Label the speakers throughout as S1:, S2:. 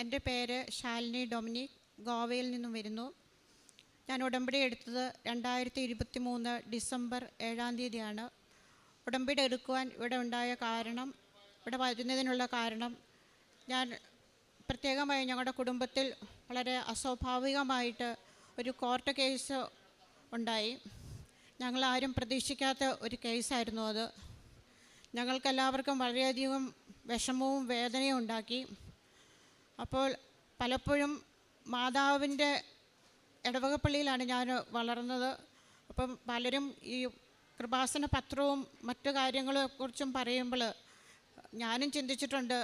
S1: എന്റെ പേര് ശാലിനി ഡൊമിനിക് ഗോവയിൽ നിന്നും വരുന്നു. ഞാൻ ഉടമ്പടി എടുത്തത് രണ്ടായിരത്തി ഇരുപത്തി മൂന്ന് ഡിസംബർ ഏഴാം തീയതിയാണ്. ഉടമ്പടി എടുക്കുവാൻ ഇവിടെ ഉണ്ടായ കാരണം ഇവിടെ വരുന്നതിനുള്ള കാരണം ഞാൻ പ്രത്യേകമായി ഞങ്ങളുടെ കുടുംബത്തിൽ വളരെ അസ്വാഭാവികമായിട്ട് ഒരു കോർട്ട് കേസ് ഉണ്ടായി. ഞങ്ങളാരും പ്രതീക്ഷിക്കാത്ത ഒരു കേസായിരുന്നു അത്. ഞങ്ങൾക്കെല്ലാവർക്കും വളരെയധികം വിഷമവും വേദനയും ഉണ്ടാക്കി. അപ്പോൾ പലപ്പോഴും മാതാവിന്റെ ഇടവകപ്പള്ളിയിലാണ് ഞാൻ വളർന്നത്. അപ്പം പലരും ഈ കൃപാസന പത്രവും മറ്റു കാര്യങ്ങളെക്കുറിച്ചും പറയുമ്പോൾ ഞാനും ചിന്തിച്ചിട്ടുണ്ട്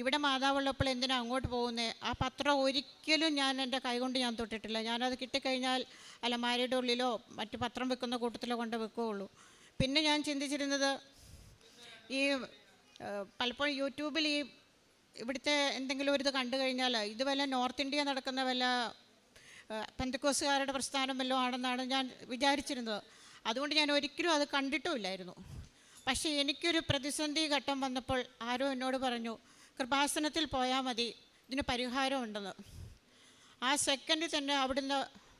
S1: ഇവിടെ മാതാവുള്ളപ്പോൾ എന്തിനാണ് അങ്ങോട്ട് പോകുന്നത് ആ പത്രം ഒരിക്കലും ഞാൻ എന്റെ കൈകൊണ്ട് ഞാൻ തൊട്ടിട്ടില്ല. ഞാനത് കിട്ടിക്കഴിഞ്ഞാൽ അലമാരയുടെ ഉള്ളിലോ മറ്റു പത്രം വെക്കുന്ന കൂട്ടത്തിലോ കൊണ്ട് വെക്കുകയുള്ളൂ. പിന്നെ ഞാൻ ചിന്തിച്ചിരുന്നത് ഈ പലപ്പോഴും യൂട്യൂബിൽ ഈ ഇവിടുത്തെ എന്തെങ്കിലും ഒരു ഇത് കണ്ടു കഴിഞ്ഞാൽ ഇത് വല്ല നോർത്ത് ഇന്ത്യ നടക്കുന്ന വല്ല പെന്തക്കോസുകാരുടെ പ്രസ്ഥാനം വല്ലതും ആണെന്നാണ് ഞാൻ വിചാരിച്ചിരുന്നത്. അതുകൊണ്ട് ഞാൻ ഒരിക്കലും അത് കണ്ടിട്ടുമില്ലായിരുന്നു. പക്ഷേ എനിക്കൊരു പ്രതിസന്ധി ഘട്ടം വന്നപ്പോൾ ആരോ എന്നോട് പറഞ്ഞു കൃപാസനത്തിൽ പോയാൽ മതി ഇതിന് പരിഹാരമുണ്ടെന്ന്. ആ സെക്കൻഡിൽ തന്നെ അവിടുന്ന്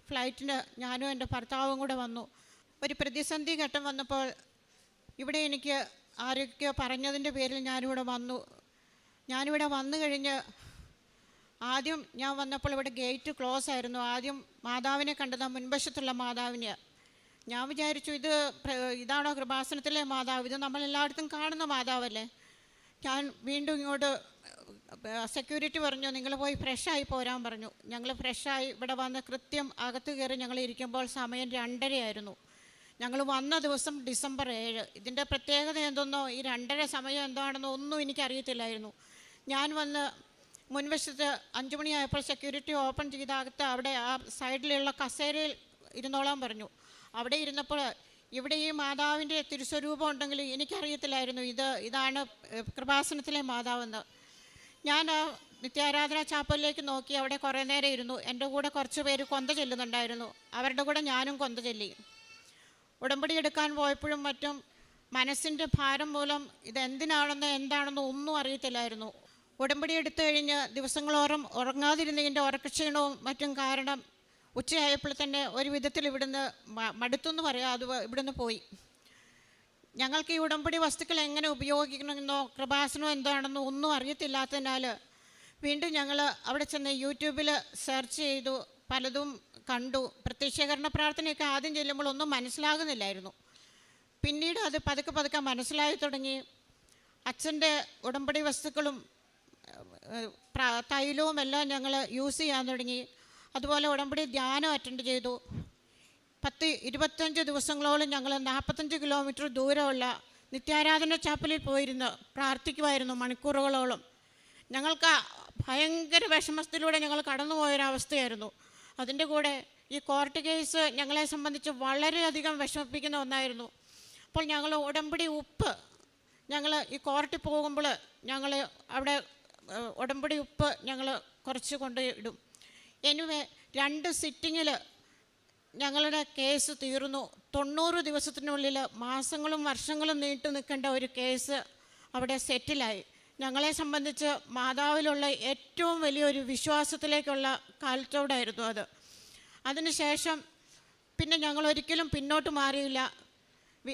S1: ഫ്ലൈറ്റിന് ഞാനും എന്റെ ഭർത്താവും കൂടെ വന്നു. ഒരു പ്രതിസന്ധി ഘട്ടം വന്നപ്പോൾ ഇവിടെ എനിക്ക് ആരൊക്കെയോ പറഞ്ഞതിന്റെ പേരിൽ ഞാനിവിടെ വന്നു. ഞാനിവിടെ വന്നു കഴിഞ്ഞ് ആദ്യം ഞാൻ വന്നപ്പോൾ ഇവിടെ ഗേറ്റ് ക്ലോസ് ആയിരുന്നു. ആദ്യം മാതാവിനെ കണ്ടത് മുൻവശത്തുള്ള മാതാവിനെ. ഞാൻ വിചാരിച്ചു ഇത് ഇതാണോ കൃപാസനത്തിലെ മാതാവ്? ഇത് നമ്മളെല്ലായിടത്തും കാണുന്ന മാതാവല്ലേ? ഞാൻ വീണ്ടും ഇങ്ങോട്ട് സെക്യൂരിറ്റി പറഞ്ഞു നിങ്ങൾ പോയി ഫ്രഷായി പോരാൻ പറഞ്ഞു. ഞങ്ങൾ ഫ്രഷായി ഇവിടെ വന്ന് കൃത്യം അകത്ത് കയറി ഞങ്ങൾ ഇരിക്കുമ്പോൾ സമയം രണ്ടരയായിരുന്നു. ഞങ്ങൾ വന്ന ദിവസം ഡിസംബർ ഏഴ്. ഇതിന്റെ പ്രത്യേകത എന്തെന്നോ ഈ രണ്ടര സമയം എന്താണെന്നോ ഒന്നും എനിക്കറിയത്തില്ലായിരുന്നു. ഞാൻ വന്ന് മുൻവശത്ത് അഞ്ചുമണിയായപ്പോൾ സെക്യൂരിറ്റി ഓപ്പൺ ചെയ്ത അകത്ത് അവിടെ ആ സൈഡിലുള്ള കസേരയിൽ ഇരുന്നോളാൻ പറഞ്ഞു. അവിടെ ഇരുന്നപ്പോൾ ഇവിടെ ഈ മാതാവിന്റെ തിരുസ്വരൂപം ഉണ്ടെങ്കിൽ എനിക്കറിയത്തില്ലായിരുന്നു ഇത് ഇതാണ് കൃപാസനത്തിലെ മാതാവെന്ന്. ഞാൻ ആ നിത്യാരാധന ചാപ്പലിലേക്ക് നോക്കി അവിടെ കുറേ നേരം ഇരുന്നു. എന്റെ കൂടെ കുറച്ച് പേര് കൊന്ത ചെല്ലുന്നുണ്ടായിരുന്നു. അവരുടെ കൂടെ ഞാനും കൊന്ത ചെല്ലി. ഉടമ്പടി എടുക്കാൻ പോയപ്പോഴും മറ്റും മനസ്സിന്റെ ഭാരം മൂലം ഇതെന്തിനാണെന്ന് എന്താണെന്ന് ഒന്നും അറിയത്തില്ലായിരുന്നു. ഉടമ്പടി എടുത്തു കഴിഞ്ഞ് ദിവസങ്ങളോറും ഉറങ്ങാതിരുന്നതിന്റെ ഉറക്കക്ഷീണവും മറ്റും കാരണം ഉച്ചയായപ്പോൾ തന്നെ ഒരു വിധത്തിൽ ഇവിടുന്ന് മടുത്തെന്ന് പറയാം. അത് ഇവിടുന്ന് പോയി. ഞങ്ങൾക്ക് ഈ ഉടമ്പടി വസ്തുക്കൾ എങ്ങനെ ഉപയോഗിക്കണമെന്നോ കൃപാസനോ എന്താണെന്നോ ഒന്നും അറിയത്തില്ലാത്തതിനാൽ വീണ്ടും ഞങ്ങൾ അവിടെ ചെന്ന് യൂട്യൂബിൽ സെർച്ച് ചെയ്തു. പലതും കണ്ടു. പ്രത്യക്ഷീകരണ പ്രാർത്ഥനയൊക്കെ ആദ്യം ചെല്ലുമ്പോൾ ഒന്നും മനസ്സിലാകുന്നില്ലായിരുന്നു. പിന്നീട് അത് പതുക്കെ പതുക്കെ മനസ്സിലായി തുടങ്ങി. അച്ഛന്റെ ഉടമ്പടി വസ്തുക്കളും തൈലവും എല്ലാം ഞങ്ങൾ യൂസ് ചെയ്യാൻ തുടങ്ങി. അതുപോലെ ഉടമ്പടി ധ്യാനം അറ്റൻഡ് ചെയ്തു. പത്ത് ഇരുപത്തഞ്ച് ദിവസങ്ങളോളം ഞങ്ങൾ നാൽപ്പത്തഞ്ച് കിലോമീറ്റർ ദൂരമുള്ള നിത്യാരാധന ചാപ്പലിൽ പോയിരുന്നു. പ്രാർത്ഥിക്കുമായിരുന്നു മണിക്കൂറുകളോളം. ഞങ്ങൾക്ക് ഭയങ്കര വിഷമത്തിലൂടെ ഞങ്ങൾ കടന്നുപോയൊരവസ്ഥയായിരുന്നു. അതിന്റെ കൂടെ ഈ കോർട്ട് കേസ് ഞങ്ങളെ സംബന്ധിച്ച് വളരെയധികം വിഷമിപ്പിക്കുന്ന ഒന്നായിരുന്നു. അപ്പോൾ ഞങ്ങൾ ഉടമ്പടി ഉപ്പ് ഞങ്ങൾ ഈ കോർട്ടിൽ പോകുമ്പോൾ ഞങ്ങൾ അവിടെ ഉടമ്പടി ഉപ്പ് ഞങ്ങൾ കുറച്ച് കൊണ്ട് ഇടും എനിവേ രണ്ട് സിറ്റിങ്ങിൽ ഞങ്ങളുടെ കേസ് തീർന്നു. തൊണ്ണൂറ് ദിവസത്തിനുള്ളിൽ മാസങ്ങളും വർഷങ്ങളും നീണ്ടു നിൽക്കേണ്ട ഒരു കേസ് അവിടെ സെറ്റിലായി ഞങ്ങളെ സംബന്ധിച്ച് മാതാവിലുള്ള ഏറ്റവും വലിയൊരു വിശ്വാസത്തിലേക്കുള്ള കാലത്തോടായിരുന്നു അത്. അതിനുശേഷം പിന്നെ ഞങ്ങൾ ഒരിക്കലും പിന്നോട്ട് മാറിയില്ല.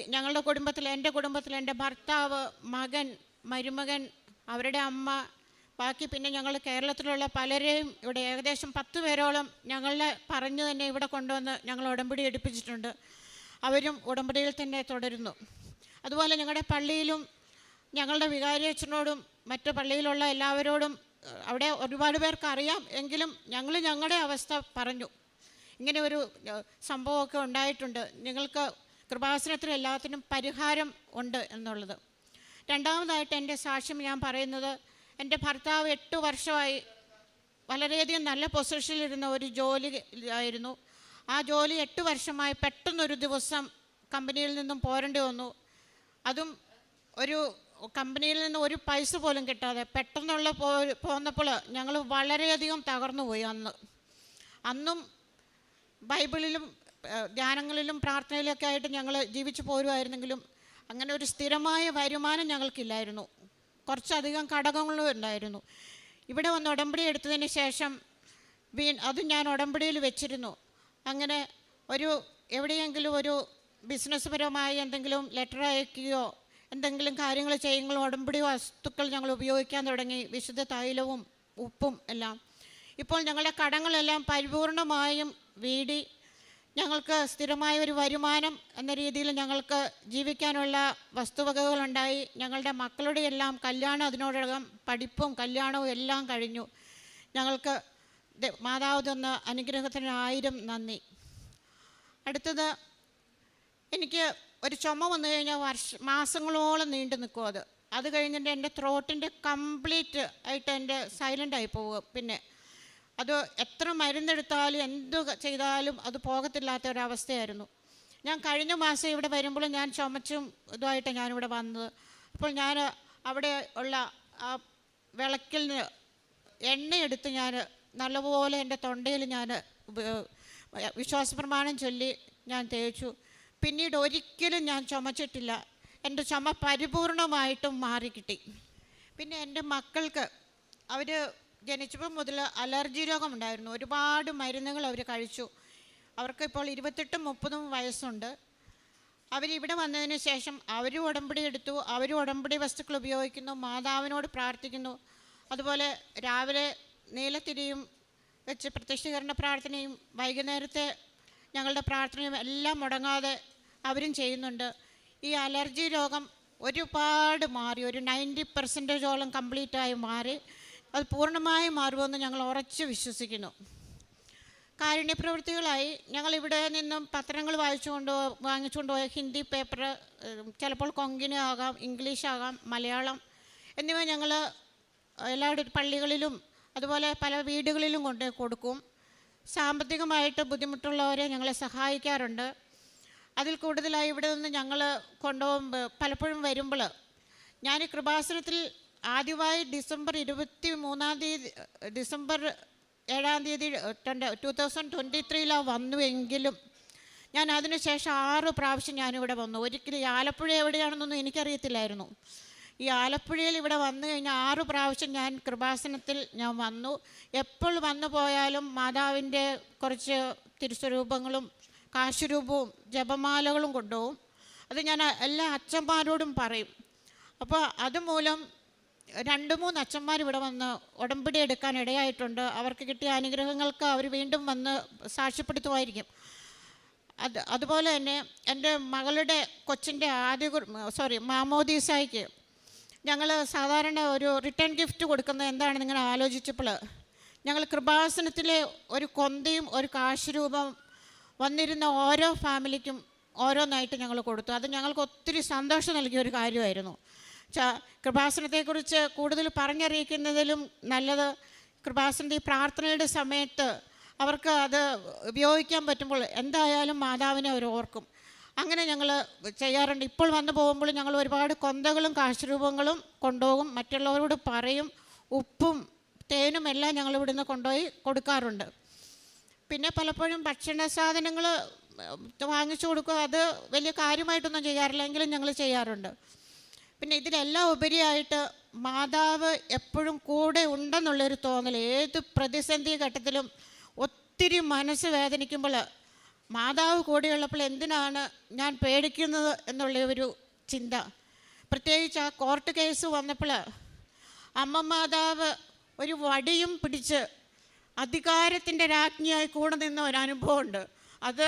S1: ഞങ്ങളുടെ കുടുംബത്തിൽ എന്റെ കുടുംബത്തിൽ എന്റെ ഭർത്താവ് മകൻ മരുമകൻ അവരുടെ അമ്മ ബാക്കി പിന്നെ ഞങ്ങൾ കേരളത്തിലുള്ള പലരെയും ഇവിടെ ഏകദേശം പത്ത് പേരോളം ഞങ്ങളെ പറഞ്ഞു തന്നെ ഇവിടെ കൊണ്ടുവന്ന് ഞങ്ങൾ ഉടമ്പടി എടുപ്പിച്ചിട്ടുണ്ട്. അവരും ഉടമ്പടിയിൽ തന്നെ തുടരുന്നു. അതുപോലെ ഞങ്ങളുടെ പള്ളിയിലും ഞങ്ങളുടെ വികാരിയച്ഛനോടും മറ്റ് പള്ളിയിലുള്ള എല്ലാവരോടും അവിടെ ഒരുപാട് പേർക്ക് അറിയാം എങ്കിലും ഞങ്ങൾ ഞങ്ങളുടെ അവസ്ഥ പറഞ്ഞു. ഇങ്ങനെ ഒരു സംഭവമൊക്കെ ഉണ്ടായിട്ടുണ്ട്. നിങ്ങൾക്ക് കൃപാസനത്തിൽ എല്ലാത്തിനും പരിഹാരം ഉണ്ട് എന്നുള്ളത്. രണ്ടാമതായിട്ട് എന്റെ സാക്ഷ്യം ഞാൻ പറയുന്നത് എന്റെ ഭർത്താവ് എട്ട് വർഷമായി വളരെയധികം നല്ല പൊസിഷനിലിരുന്ന ഒരു ജോലി ആയിരുന്നു. ആ ജോലി എട്ട് വർഷമായി പെട്ടെന്നൊരു ദിവസം കമ്പനിയിൽ നിന്നും പോരേണ്ടി വന്നു. അതും ഒരു കമ്പനിയിൽ നിന്ന് ഒരു പൈസ പോലും കിട്ടാതെ പെട്ടെന്നുള്ള പോ പോന്നപ്പോൾ ഞങ്ങൾ വളരെയധികം തകർന്നു പോയി അന്ന്. അന്നും ബൈബിളിലും ധ്യാനങ്ങളിലും പ്രാർത്ഥനയിലൊക്കെ ആയിട്ട് ഞങ്ങൾ ജീവിച്ചു പോരുമായിരുന്നെങ്കിലും അങ്ങനെ ഒരു സ്ഥിരമായ വരുമാനം ഞങ്ങൾക്കില്ലായിരുന്നു. കുറച്ചധികം ഘടകങ്ങളും ഉണ്ടായിരുന്നു. ഇവിടെ വന്ന് ഉടമ്പടി എടുത്തതിന് ശേഷം വീ അത് ഞാൻ ഉടമ്പടിയിൽ വെച്ചിരുന്നു. അങ്ങനെ ഒരു എവിടെയെങ്കിലും ഒരു ബിസിനസ് പരമായി എന്തെങ്കിലും ലെറ്റർ അയക്കുകയോ എന്തെങ്കിലും കാര്യങ്ങൾ ചെയ്യുമ്പോൾ ഉടമ്പടി വസ്തുക്കൾ ഞങ്ങൾ ഉപയോഗിക്കാൻ തുടങ്ങി. വിശുദ്ധ തൈലവും ഉപ്പും എല്ലാം. ഇപ്പോൾ ഞങ്ങളുടെ കടങ്ങളെല്ലാം പരിപൂർണമായും വീടി ഞങ്ങൾക്ക് സ്ഥിരമായ ഒരു വരുമാനം എന്ന രീതിയിൽ ഞങ്ങൾക്ക് ജീവിക്കാനുള്ള വസ്തുവകകളുണ്ടായി. ഞങ്ങളുടെ മക്കളുടെ എല്ലാം കല്യാണം അതിനോടകം പഠിപ്പും കല്യാണവും എല്ലാം കഴിഞ്ഞു. ഞങ്ങൾക്ക് മാതാവ് തന്ന അനുഗ്രഹത്തിന് ആയിരം നന്ദി. അടുത്തത് എനിക്ക് ഒരു ചുമ വന്നു കഴിഞ്ഞാൽ വർഷ മാസങ്ങളോളം നീണ്ടു നിൽക്കും അത്. അത് കഴിഞ്ഞിട്ട് എന്റെ ത്രോട്ടിന്റെ കംപ്ലീറ്റ് ആയിട്ട് എന്റെ സൈലന്റ് ആയി പോകും. പിന്നെ അത് എത്ര മരുന്നെടുത്താലും എന്ത് ചെയ്താലും അത് പോകത്തില്ലാത്ത ഒരവസ്ഥയായിരുന്നു. ഞാൻ കഴിഞ്ഞ മാസം ഇവിടെ വരുമ്പോൾ ഞാൻ ചുമച്ചും ഇതുമായിട്ടാണ് ഞാനിവിടെ വന്നത്. അപ്പോൾ ഞാൻ അവിടെ ഉള്ള ആ വിളക്കിൽ നിന്ന് എണ്ണയെടുത്ത് ഞാൻ നല്ലപോലെ എന്റെ തൊണ്ടയിൽ ഞാൻ വിശ്വാസപ്രമാണം ചൊല്ലി ഞാൻ തേച്ചു. പിന്നീട് ഒരിക്കലും ഞാൻ ചുമച്ചിട്ടില്ല. എന്റെ ചുമ പരിപൂർണമായിട്ടും മാറിക്കിട്ടി. പിന്നെ എന്റെ മക്കൾക്ക് അവർ ജനിച്ചപ്പോൾ മുതൽ അലർജി രോഗം ഉണ്ടായിരുന്നു ഒരുപാട് മരുന്നുകൾ അവർ കഴിച്ചു. അവർക്ക് ഇപ്പോൾ ഇരുപത്തെട്ടും മുപ്പതും വയസ്സുണ്ട്. അവരിവിടെ വന്നതിന് ശേഷം അവരും ഉടമ്പടി എടുത്തു. അവരും ഉടമ്പടി വസ്തുക്കൾ ഉപയോഗിക്കുന്നു. മാതാവിനോട് പ്രാർത്ഥിക്കുന്നു. അതുപോലെ രാവിലെ നീലത്തിരിയും വെച്ച് പ്രത്യക്ഷീകരണ പ്രാർത്ഥനയും വൈകുന്നേരത്തെ ഞങ്ങളുടെ പ്രാർത്ഥനയും എല്ലാം മുടങ്ങാതെ അവരും ചെയ്യുന്നുണ്ട്. ഈ അലർജി രോഗം ഒരുപാട് മാറി. ഒരു നയന്റി പെർസെന്റേജോളം കംപ്ലീറ്റായി മാറി. അത് പൂർണമായി മാറുമെന്ന് ഞങ്ങൾ ഉറച്ചു വിശ്വസിക്കുന്നു. കാരുണ്യ പ്രവൃത്തികളായി ഞങ്ങൾ ഇവിടെ നിന്നും പത്രങ്ങൾ വായിച്ചുകൊണ്ട് വാങ്ങിച്ചുകൊണ്ട് ഹിന്ദി പേപ്പർ ചിലപ്പോൾ കൊങ്കിണി ആകാം ഇംഗ്ലീഷ് ആകാം മലയാളം എന്നിവ ഞങ്ങൾ എല്ലാവരുടെ പള്ളികളിലും അതുപോലെ പല വീടുകളിലും കൊണ്ട് കൊടുക്കും. സാമ്പത്തികമായിട്ട് ബുദ്ധിമുട്ടുള്ളവരെ ഞങ്ങളെ സഹായിക്കാറുണ്ട്. അതിൽ കൂടുതലായി ഇവിടെ നിന്ന് ഞങ്ങൾ കൊണ്ടുപോകുമ്പോൾ പലപ്പോഴും വരുമ്പോൾ ഞാൻ കൃപാസനത്തിൽ ആദ്യമായി ഡിസംബർ ഇരുപത്തി മൂന്നാം തീയതി ഡിസംബർ ഏഴാം തീയതി ടു തൗസൻഡ് ട്വന്റി ത്രീയിലാണ് വന്നുവെങ്കിലും ഞാൻ അതിനുശേഷം ആറ് പ്രാവശ്യം ഞാനിവിടെ വന്നു. ഒരിക്കലും ഈ ആലപ്പുഴ എവിടെയാണെന്നൊന്നും എനിക്കറിയത്തില്ലായിരുന്നു. ഈ ആലപ്പുഴയിൽ ഇവിടെ വന്നു കഴിഞ്ഞാൽ ആറ് പ്രാവശ്യം ഞാൻ കൃപാസനത്തിൽ ഞാൻ വന്നു. എപ്പോൾ വന്നു പോയാലും മാതാവിന്റെ കുറച്ച് തിരുസ്വരൂപങ്ങളും കാശുരൂപവും ജപമാലകളും കൊണ്ടുപോകും. അത് ഞാൻ എല്ലാ അച്ഛന്മാരോടും പറയും. അപ്പോൾ അതുമൂലം രണ്ട് മൂന്ന് അച്ഛന്മാർ ഇവിടെ വന്ന് ഉടമ്പടി എടുക്കാൻ ഇടയായിട്ടുണ്ട്. അവർക്ക് കിട്ടിയ അനുഗ്രഹങ്ങൾക്ക് അവർ വീണ്ടും വന്ന് സാക്ഷ്യപ്പെടുത്തുമായിരിക്കും. അത് അതുപോലെ തന്നെ എന്റെ മകളുടെ കൊച്ചിന്റെ ആദ്യ സോറി മാമോദീസായിക്ക് ഞങ്ങൾ സാധാരണ ഒരു റിട്ടേൺ ഗിഫ്റ്റ് കൊടുക്കുന്നത് എന്താണെന്ന് ഇങ്ങനെ ആലോചിച്ചപ്പോൾ ഞങ്ങൾ കൃപാസനത്തിലെ ഒരു കൊന്തയും ഒരു കാശുരൂപം വന്നിരുന്ന ഓരോ ഫാമിലിക്കും ഓരോന്നായിട്ട് ഞങ്ങൾ കൊടുത്തു. അത് ഞങ്ങൾക്ക് ഒത്തിരി സന്തോഷം നൽകിയ ഒരു കാര്യമായിരുന്നു. കൃപാസനത്തെക്കുറിച്ച് കൂടുതൽ പറഞ്ഞറിയിക്കുന്നതിലും നല്ലത് കൃപാസനത്തെ ഈ പ്രാർത്ഥനയുടെ സമയത്ത് അവർക്ക് അത് ഉപയോഗിക്കാൻ പറ്റുമ്പോൾ എന്തായാലും മാതാവിനെ അവർ ഓർക്കും. അങ്ങനെ ഞങ്ങൾ ചെയ്യാറുണ്ട്. ഇപ്പോൾ വന്നു പോകുമ്പോൾ ഞങ്ങൾ ഒരുപാട് കൊന്തകളും കാശുരൂപങ്ങളും കൊണ്ടുപോകും. മറ്റുള്ളവരോട് പറയും. ഉപ്പും തേനും എല്ലാം ഞങ്ങൾ ഇവിടുന്ന് കൊണ്ടുപോയി കൊടുക്കാറുണ്ട്. പിന്നെ പലപ്പോഴും ഭക്ഷണ സാധനങ്ങൾ വാങ്ങിച്ചു കൊടുക്കുക അത് വലിയ കാര്യമായിട്ടൊന്നും ചെയ്യാറില്ല. എങ്കിലും ഞങ്ങൾ ചെയ്യാറുണ്ട്. പിന്നെ ഇതിലെല്ലാം ഉപരിയായിട്ട് മാതാവ് എപ്പോഴും കൂടെ ഉണ്ടെന്നുള്ളൊരു തോന്നൽ ഏത് പ്രതിസന്ധി ഘട്ടത്തിലും ഒത്തിരി മനസ്സ് വേദനിക്കുമ്പോൾ മാതാവ് കൂടെയുള്ളപ്പോൾ എന്തിനാണ് ഞാൻ പേടിക്കുന്നത് എന്നുള്ള ഒരു ചിന്ത. പ്രത്യേകിച്ച് ആ കോർട്ട് കേസ് വന്നപ്പോൾ അമ്മ മാതാവ് ഒരു വടിയും പിടിച്ച് അധികാരത്തിന്റെ രാജ്ഞിയായി കൂടെ നിന്ന ഒരു അനുഭവമുണ്ട് അത്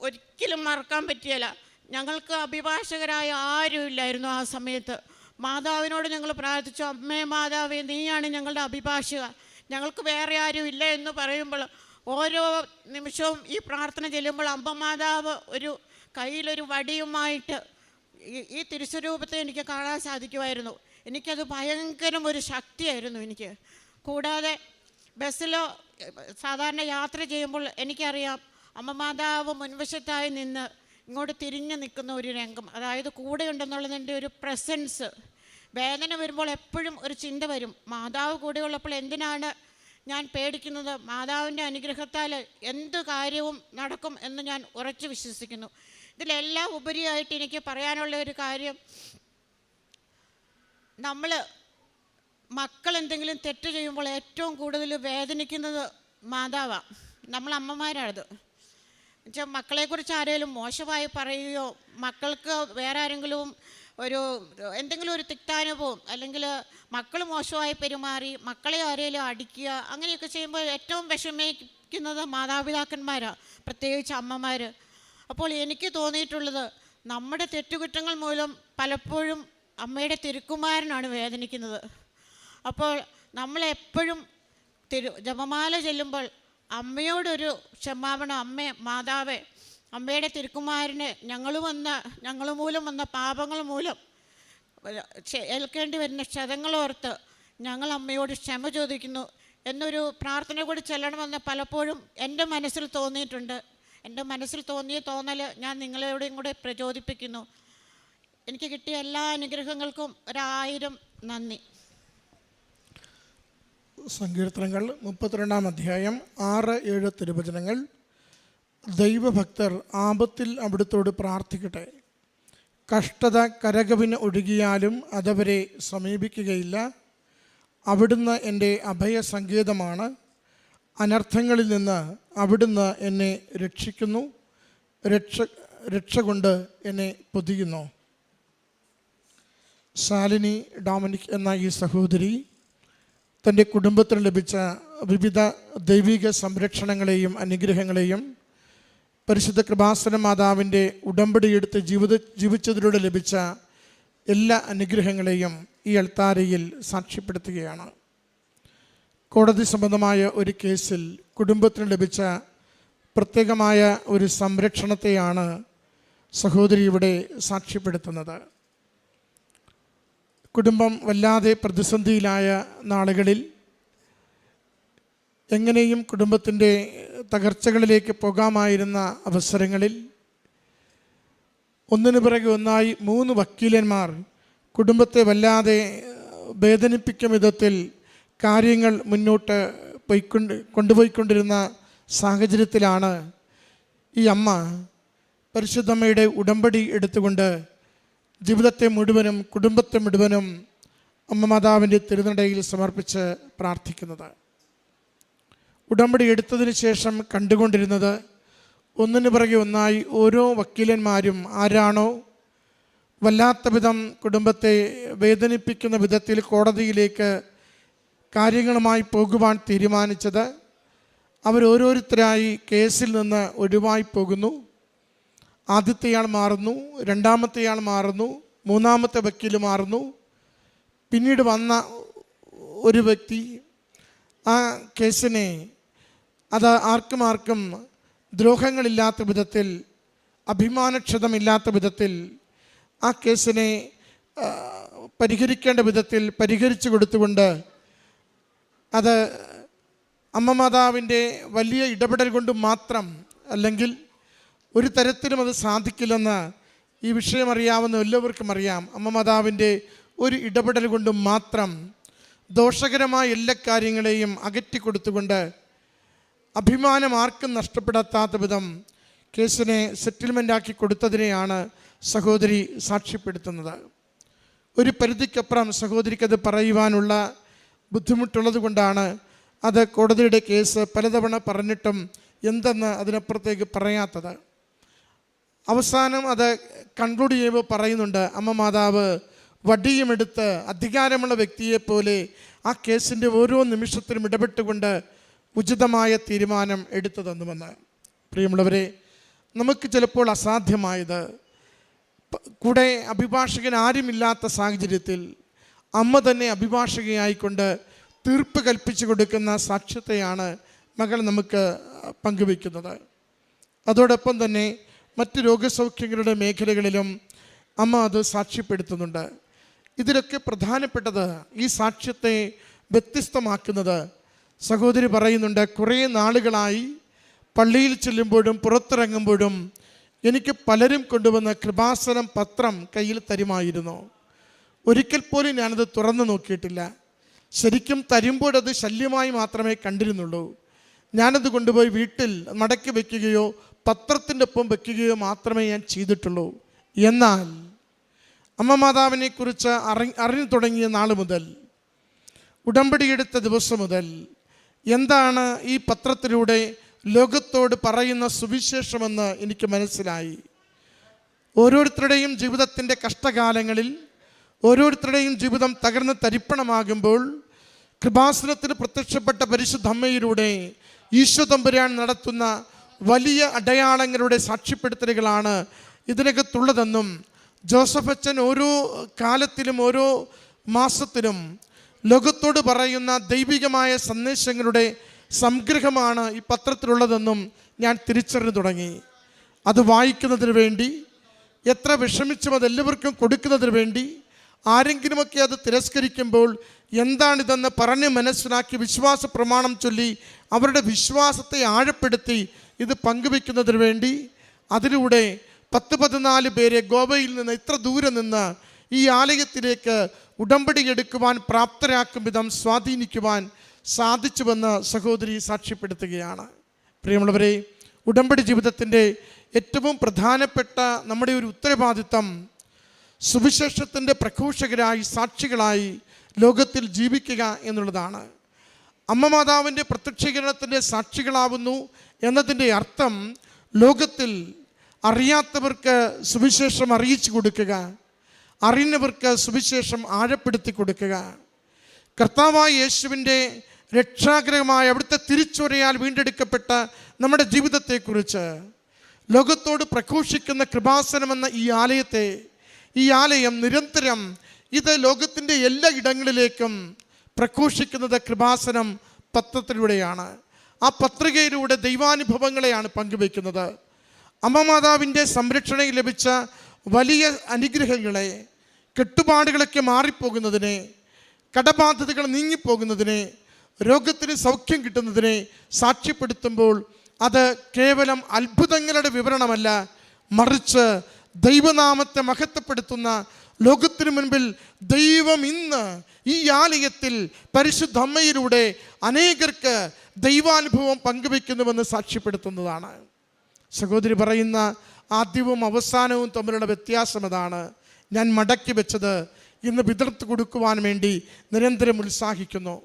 S1: ഒരിക്കലും മറക്കാൻ പറ്റിയല്ല. ഞങ്ങൾക്ക് അഭിഭാഷകരായ ആരും ഇല്ലായിരുന്നു ആ സമയത്ത്. മാതാവിനോട് ഞങ്ങൾ പ്രാർത്ഥിച്ചു അമ്മേ മാതാവേ നീയാണ് ഞങ്ങളുടെ അഭിഭാഷക. ഞങ്ങൾക്ക് വേറെ ആരും ഇല്ല എന്ന് പറയുമ്പോൾ ഓരോ നിമിഷവും ഈ പ്രാർത്ഥന ചെല്ലുമ്പോൾ അമ്മ മാതാവ് ഒരു കയ്യിലൊരു വടിയുമായിട്ട് ഈ- തിരുസ്വരൂപത്തെ എനിക്ക് കാണാൻ സാധിക്കുമായിരുന്നു. എനിക്കത് ഭയങ്കരം ഒരു ശക്തിയായിരുന്നു എനിക്ക്. കൂടാതെ ബസ്സിലോ സാധാരണ യാത്ര ചെയ്യുമ്പോൾ എനിക്കറിയാം അമ്മ മാതാവ് മുൻവശത്തായി നിന്ന് ഇങ്ങോട്ട് തിരിഞ്ഞു നിൽക്കുന്ന ഒരു രംഗം. അതായത് കൂടെ ഉണ്ടെന്നുള്ളതിന്റെ ഒരു പ്രസൻസ് വേദന വരുമ്പോൾ എപ്പോഴും ഒരു ചിന്ത വരും. മാതാവ് കൂടെ ഉള്ളപ്പോൾ എന്തിനാണ് ഞാൻ പേടിക്കുന്നത്? മാതാവിന്റെ അനുഗ്രഹത്താൽ എന്ത് കാര്യവും നടക്കും എന്ന് ഞാൻ ഉറച്ചു വിശ്വസിക്കുന്നു. ഇതിലെല്ലാം ഉപരിയായിട്ട് എനിക്ക് പറയാനുള്ള ഒരു കാര്യം. നമ്മൾ മക്കൾ എന്തെങ്കിലും തെറ്റ് ചെയ്യുമ്പോൾ ഏറ്റവും കൂടുതൽ വേദനിക്കുന്നത് മാതാവാണ് നമ്മൾ അമ്മമാരാണത് എന്നുവെച്ചാൽ മക്കളെക്കുറിച്ച് ആരെങ്കിലും മോശമായി പറയുകയോ മക്കൾക്ക് വേറെ ആരെങ്കിലും ഒരു എന്തെങ്കിലും ഒരു തിക്താനുഭവം അല്ലെങ്കിൽ മക്കൾ മോശമായി പെരുമാറി മക്കളെ ആരെങ്കിലും അടിക്കുക അങ്ങനെയൊക്കെ ചെയ്യുമ്പോൾ ഏറ്റവും വിഷമിക്കുന്നത് മാതാപിതാക്കന്മാരാണ് പ്രത്യേകിച്ച് അമ്മമാർ അപ്പോൾ എനിക്ക് തോന്നിയിട്ടുള്ളത് നമ്മുടെ തെറ്റുകുറ്റങ്ങൾ മൂലം പലപ്പോഴും അമ്മയുടെ തിരുക്കുമാരനാണ് വേദനിക്കുന്നത്. അപ്പോൾ നമ്മളെപ്പോഴും തിരു ജപമാല ചെല്ലുമ്പോൾ അമ്മയോടൊരു ക്ഷമാപണം. അമ്മേ മാതാവേ അമ്മയുടെ തിരുക്കുമാരന് ഞങ്ങൾ വന്ന ഞങ്ങൾ മൂലം വന്ന പാപങ്ങൾ മൂലം ഏൽക്കേണ്ടി വരുന്ന ക്ഷതങ്ങളോർത്ത് ഞങ്ങൾ അമ്മയോട് ക്ഷമ ചോദിക്കുന്നു. എന്നൊരു പ്രാർത്ഥന കൂടി ചെല്ലണമെന്ന് പലപ്പോഴും എന്റെ മനസ്സിൽ തോന്നിയിട്ടുണ്ട്. എന്റെ മനസ്സിൽ തോന്നിയ തോന്നൽ ഞാൻ നിങ്ങളെവിടെയും കൂടെ പ്രചോദിപ്പിക്കുന്നു. എനിക്ക് കിട്ടിയ എല്ലാ അനുഗ്രഹങ്ങൾക്കും ഒരായിരം നന്ദി.
S2: സങ്കീർത്തനങ്ങൾ മുപ്പത്തിരണ്ടാം അധ്യായം ആറ് ഏഴ് തിരുവചനങ്ങൾ. ദൈവഭക്തർ ആപത്തിൽ അവിടുത്തോട് പ്രാർത്ഥിക്കട്ടെ. കഷ്ടത കരകവിന് ഒഴുകിയാലും അതവരെ സമീപിക്കുകയില്ല. അവിടുന്ന് എന്റെ അഭയസങ്കേതമാണ്. അനർത്ഥങ്ങളിൽ നിന്ന് അവിടുന്ന് എന്നെ രക്ഷിക്കുന്നു. രക്ഷ രക്ഷ കൊണ്ട് എന്നെ പൊതിയുന്നു. ശാലിനി ഡോമിനിക് എന്ന ഈ സഹോദരി തന്റെ കുടുംബത്തിന് ലഭിച്ച വിവിധ ദൈവിക സംരക്ഷണങ്ങളെയും അനുഗ്രഹങ്ങളെയും പരിശുദ്ധ കൃപാസന മാതാവിന്റെ ഉടമ്പടിയെടുത്ത് ജീവിത ജീവിച്ചതിലൂടെ ലഭിച്ച എല്ലാ അനുഗ്രഹങ്ങളെയും ഈ അൾത്താരയിൽ സാക്ഷ്യപ്പെടുത്തുകയാണ്. കോടതി സംബന്ധമായ ഒരു കേസിൽ കുടുംബത്തിന് ലഭിച്ച പ്രത്യേകമായ ഒരു സംരക്ഷണത്തെയാണ് സഹോദരി ഇവിടെ സാക്ഷ്യപ്പെടുത്തുന്നത്. കുടുംബം വല്ലാതെ പ്രതിസന്ധിയിലായ നാളുകളിൽ എങ്ങനെയും കുടുംബത്തിന്റെ തകർച്ചകളിലേക്ക് പോകാമായിരുന്ന അവസരങ്ങളിൽ ഒന്നിനു പിറകെ ഒന്നായി മൂന്ന് വക്കീലന്മാർ കുടുംബത്തെ വല്ലാതെ വേദനിപ്പിക്കും വിധത്തിൽ കാര്യങ്ങൾ മുന്നോട്ട് പോയിക്കൊണ്ട് കൊണ്ടുപോയിക്കൊണ്ടിരുന്ന സാഹചര്യത്തിലാണ് ഈ അമ്മ പരിശുദ്ധമ്മയുടെ ഉടമ്പടി എടുത്തുകൊണ്ട് ജീവിതത്തെ മുഴുവനും കുടുംബത്തെ മുഴുവനും അമ്മ മാതാവിന്റെ തിരുനടയിൽ സമർപ്പിച്ച് പ്രാർത്ഥിക്കുന്നത്. ഉടമ്പടി എടുത്തതിന് ശേഷം കണ്ടുകൊണ്ടിരുന്നത് ഒന്നിനു പിറകെ ഒന്നായി ഓരോ വക്കീലന്മാരും ആരാണോ വല്ലാത്ത വിധം കുടുംബത്തെ വേദനിപ്പിക്കുന്ന വിധത്തിൽ കോടതിയിലേക്ക് കാര്യങ്ങളുമായി പോകുവാൻ തീരുമാനിച്ചത് അവരോരോരുത്തരായി കേസിൽ നിന്ന് ഒഴിവായി പോകുന്നു. ആദ്യത്തെയാൾ മാറുന്നു രണ്ടാമത്തെയാൾ മാറുന്നു മൂന്നാമത്തെ വക്കീൽ മാറുന്നു. പിന്നീട് വന്ന ഒരു വ്യക്തി ആ കേസിനെ അത് ആർക്കും ആർക്കും ദ്രോഹങ്ങളില്ലാത്ത വിധത്തിൽ അഭിമാനക്ഷതമില്ലാത്ത വിധത്തിൽ ആ കേസിനെ പരിഹരിക്കേണ്ട വിധത്തിൽ പരിഹരിച്ചു കൊടുത്തുകൊണ്ട് അത് അമ്മ മാതാവിന്റെ വലിയ ഇടപെടൽ കൊണ്ട് മാത്രം അല്ലെങ്കിൽ ഒരു തരത്തിലും അത് സാധിക്കില്ലെന്ന് ഈ വിഷയം അറിയാവുന്ന എല്ലാവർക്കും അറിയാം. അമ്മ മാതാവിന്റെ ഒരു ഇടപെടൽ കൊണ്ട് മാത്രം ദോഷകരമായ എല്ലാ കാര്യങ്ങളെയും അകറ്റിക്കൊടുത്തുകൊണ്ട് അഭിമാനം ആർക്കും നഷ്ടപ്പെടാത്ത വിധം കേസിനെ സെറ്റിൽമെന്റാക്കി കൊടുത്തതിനെയാണ് സഹോദരി സാക്ഷ്യപ്പെടുത്തുന്നത്. ഒരു പരിധിക്കപ്പുറം സഹോദരിക്കത് പറയുവാനുള്ള ബുദ്ധിമുട്ടുള്ളത് കൊണ്ടാണ് അത് കോടതിയുടെ കേസ് പലതവണ പറഞ്ഞിട്ടും എന്തെന്ന് അതിനപ്പുറത്തേക്ക് പറയാത്തത്. അവസാനം അത് കൺക്ലൂഡ് ചെയ്യുമ്പോൾ പറയുന്നുണ്ട് അമ്മ മാതാവ് വടിയുമെടുത്ത് അധികാരമുള്ള വ്യക്തിയെപ്പോലെ ആ കേസിന്റെ ഓരോ നിമിഷത്തിലും ഇടപെട്ടുകൊണ്ട് ഉചിതമായ തീരുമാനം എടുത്തു തന്നുവെന്ന്. പ്രിയമുള്ളവരെ നമുക്ക് ചിലപ്പോൾ അസാധ്യമായത് കൂടെ അഭിഭാഷകൻ ആരുമില്ലാത്ത സാഹചര്യത്തിൽ അമ്മ തന്നെ അഭിഭാഷകയായിക്കൊണ്ട് തീർപ്പ് കൽപ്പിച്ചു കൊടുക്കുന്ന സാക്ഷ്യത്തെയാണ് മകൾ നമുക്ക് പങ്കുവയ്ക്കുന്നത്. അതോടൊപ്പം തന്നെ മറ്റ് രോഗസൗഖ്യങ്ങളുടെ മേഖലകളിലും അമ്മ അത് സാക്ഷ്യപ്പെടുത്തുന്നുണ്ട്. ഇതിലൊക്കെ പ്രധാനപ്പെട്ടത് ഈ സാക്ഷ്യത്തെ വ്യത്യസ്തമാക്കുന്നത്. സഹോദരി പറയുന്നുണ്ട് കുറേ നാളുകളായി പള്ളിയിൽ ചെല്ലുമ്പോഴും പുറത്തിറങ്ങുമ്പോഴും എനിക്ക് പലരും കൊണ്ടുവന്ന കൃപാസനം പത്രം കയ്യിൽ തരുമായിരുന്നു. ഒരിക്കൽ പോലും ഞാനത് തുറന്നു നോക്കിയിട്ടില്ല. ശരിക്കും തരുമ്പോഴത് ശല്യമായി മാത്രമേ കണ്ടിരുന്നുള്ളൂ. ഞാനത് കൊണ്ടുപോയി വീട്ടിൽ മടക്കി വയ്ക്കുകയോ പത്രത്തിന്റെ ഒപ്പം വയ്ക്കുകയോ മാത്രമേ ഞാൻ ചെയ്തിട്ടുള്ളൂ. എന്നാൽ അമ്മ മാതാവിനെ കുറിച്ച് അറി അറിഞ്ഞു തുടങ്ങിയ നാൾ മുതൽ ഉടമ്പടിയെടുത്ത ദിവസം മുതൽ എന്താണ് ഈ പത്രത്തിലൂടെ ലോകത്തോട് പറയുന്ന സുവിശേഷമെന്ന് എനിക്ക് മനസ്സിലായി. ഓരോരുത്തരുടെയും ജീവിതത്തിന്റെ കഷ്ടകാലങ്ങളിൽ ഓരോരുത്തരുടെയും ജീവിതം തകർന്ന് തരിപ്പണമാകുമ്പോൾ കൃപാസനത്തിന് പ്രത്യക്ഷപ്പെട്ട പരിശുദ്ധമ്മയിലൂടെ ഈശോ തമ്പുരാൻ നടത്തുന്ന വലിയ അടയാളങ്ങളുടെ സാക്ഷ്യപ്പെടുത്തലുകളാണ് ഇതിനകത്തുള്ളതെന്നും ജോസഫ് അച്ഛൻ ഓരോ കാലത്തിലും ഓരോ മാസത്തിലും ലോകത്തോട് പറയുന്ന ദൈവികമായ സന്ദേശങ്ങളുടെ സംഗ്രഹമാണ് ഈ പത്രത്തിലുള്ളതെന്നും ഞാൻ തിരിച്ചറിഞ്ഞു തുടങ്ങി. അത് വായിക്കുന്നതിന് വേണ്ടി എത്ര വിഷമിച്ചും അത് എല്ലാവർക്കും കൊടുക്കുന്നതിന് വേണ്ടി ആരെങ്കിലുമൊക്കെ അത് തിരസ്കരിക്കുമ്പോൾ എന്താണിതെന്ന് പറഞ്ഞ് മനസ്സിലാക്കി വിശ്വാസ പ്രമാണം ചൊല്ലി അവരുടെ വിശ്വാസത്തെ ആഴപ്പെടുത്തി ഇത് പങ്കുവെക്കുന്നതിന് വേണ്ടി അതിലൂടെ പത്ത് പതിനാല് പേരെ ഗോവയിൽ നിന്ന് ഇത്ര ദൂരെ നിന്ന് ഈ ആലയത്തിലേക്ക് ഉടമ്പടി എടുക്കുവാൻ പ്രാപ്തരാക്കും വിധം സ്വാധീനിക്കുവാൻ സാധിച്ചുവെന്ന് സഹോദരി സാക്ഷ്യപ്പെടുത്തുകയാണ്. പ്രിയമുള്ളവരെ ഉടമ്പടി ജീവിതത്തിന്റെ ഏറ്റവും പ്രധാനപ്പെട്ട നമ്മുടെ ഒരു ഉത്തരവാദിത്തം സുവിശേഷത്തിന്റെ പ്രഘോഷകരായി സാക്ഷികളായി ലോകത്തിൽ ജീവിക്കുക എന്നുള്ളതാണ്. അമ്മ മാതാവിന്റെ പ്രത്യക്ഷീകരണത്തിന്റെ സാക്ഷികളാവുന്നു എന്നതിന്റെ അർത്ഥം ലോകത്തിൽ അറിയാത്തവർക്ക് സുവിശേഷം അറിയിച്ചു കൊടുക്കുക അറിയുന്നവർക്ക് സുവിശേഷം ആഴപ്പെടുത്തി കൊടുക്കുക. കർത്താവായ യേശുവിന്റെ രക്ഷാഗ്രഹമായ അവിടുത്തെ തിരിച്ചുവരയാൽ വീണ്ടെടുക്കപ്പെട്ട നമ്മുടെ ജീവിതത്തെക്കുറിച്ച് ലോകത്തോട് പ്രഘോഷിക്കുന്ന കൃപാസനമെന്ന ഈ ആലയത്തെ ഈ ആലയം നിരന്തരം ഇത് ലോകത്തിന്റെ എല്ലാ ഇടങ്ങളിലേക്കും പ്രഘോഷിക്കുന്നത് കൃപാസനം പത്രത്തിലൂടെയാണ്. ആ പത്രികയിലൂടെ ദൈവാനുഭവങ്ങളെയാണ് പങ്കുവയ്ക്കുന്നത്. അമ്മ മാതാവിന്റെ സംരക്ഷണയിൽ ലഭിച്ച വലിയ അനുഗ്രഹങ്ങളെ കെട്ടുപാടുകളൊക്കെ മാറിപ്പോകുന്നതിനെ കടബാധ്യതകൾ നീങ്ങിപ്പോകുന്നതിനെ രോഗത്തിന് സൗഖ്യം കിട്ടുന്നതിനെ സാക്ഷ്യപ്പെടുത്തുമ്പോൾ അത് കേവലം അത്ഭുതങ്ങളുടെ വിവരണമല്ല മറിച്ച് ദൈവനാമത്തെ മഹത്വപ്പെടുത്തുന്ന ലോകത്തിനു മുൻപിൽ ദൈവം ഇന്ന് ഈ ആലയത്തിൽ പരിശുദ്ധ അമ്മയിലൂടെ അനേകർക്ക് ദൈവാനുഭവം പങ്കുവെക്കുന്നുവെന്ന് സാക്ഷ്യപ്പെടുത്തുന്നതാണ്. സഹോദരി പറയുന്ന ആദ്യവും അവസാനവും തമ്മിലുള്ള വ്യത്യാസം അതാണ്. ഞാൻ മടക്കി വെച്ചത് ഇന്ന് വിതർത്ത് കൊടുക്കുവാൻ വേണ്ടി നിരന്തരം ഉത്സാഹിക്കുന്നു.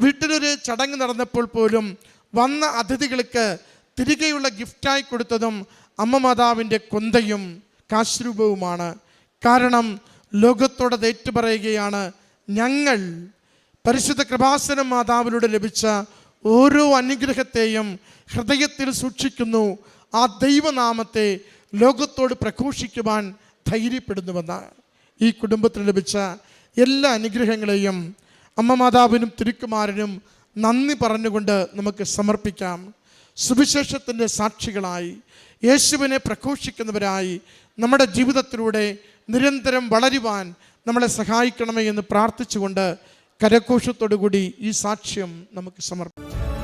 S2: വീട്ടിലൊരു ചടങ്ങ് നടന്നപ്പോൾ പോലും വന്ന അതിഥികൾക്ക് തിരികെയുള്ള ഗിഫ്റ്റായി കൊടുത്തതും അമ്മ മാതാവിന്റെ കൊന്തയും കാശ്രൂപവുമാണ് കാരണം ലോകത്തോടത് ഏറ്റുപറയുകയാണ് ഞങ്ങൾ പരിശുദ്ധ കൃപാസന മാതാവിലൂടെ ലഭിച്ച ഓരോ അനുഗ്രഹത്തെയും ഹൃദയത്തിൽ സൂക്ഷിക്കുന്നു. ആ ദൈവനാമത്തെ ലോകത്തോട് പ്രഘോഷിക്കുവാൻ ധൈര്യപ്പെടുന്നുവെന്ന് ഈ കുടുംബത്തിന് ലഭിച്ച എല്ലാ അനുഗ്രഹങ്ങളെയും അമ്മ മാതാവിനും തിരുക്കുമാരനും നന്ദി പറഞ്ഞുകൊണ്ട് നമുക്ക് സമർപ്പിക്കാം. സുവിശേഷത്തിന്റെ സാക്ഷികളായി യേശുവിനെ പ്രഘോഷിക്കുന്നവരായി നമ്മുടെ ജീവിതത്തിലൂടെ നിരന്തരം വളരുവാൻ നമ്മളെ സഹായിക്കണമേ എന്ന് പ്രാർത്ഥിച്ചുകൊണ്ട് കരഘോഷത്തോടുകൂടി ഈ സാക്ഷ്യം നമുക്ക് സമർപ്പിക്കാം.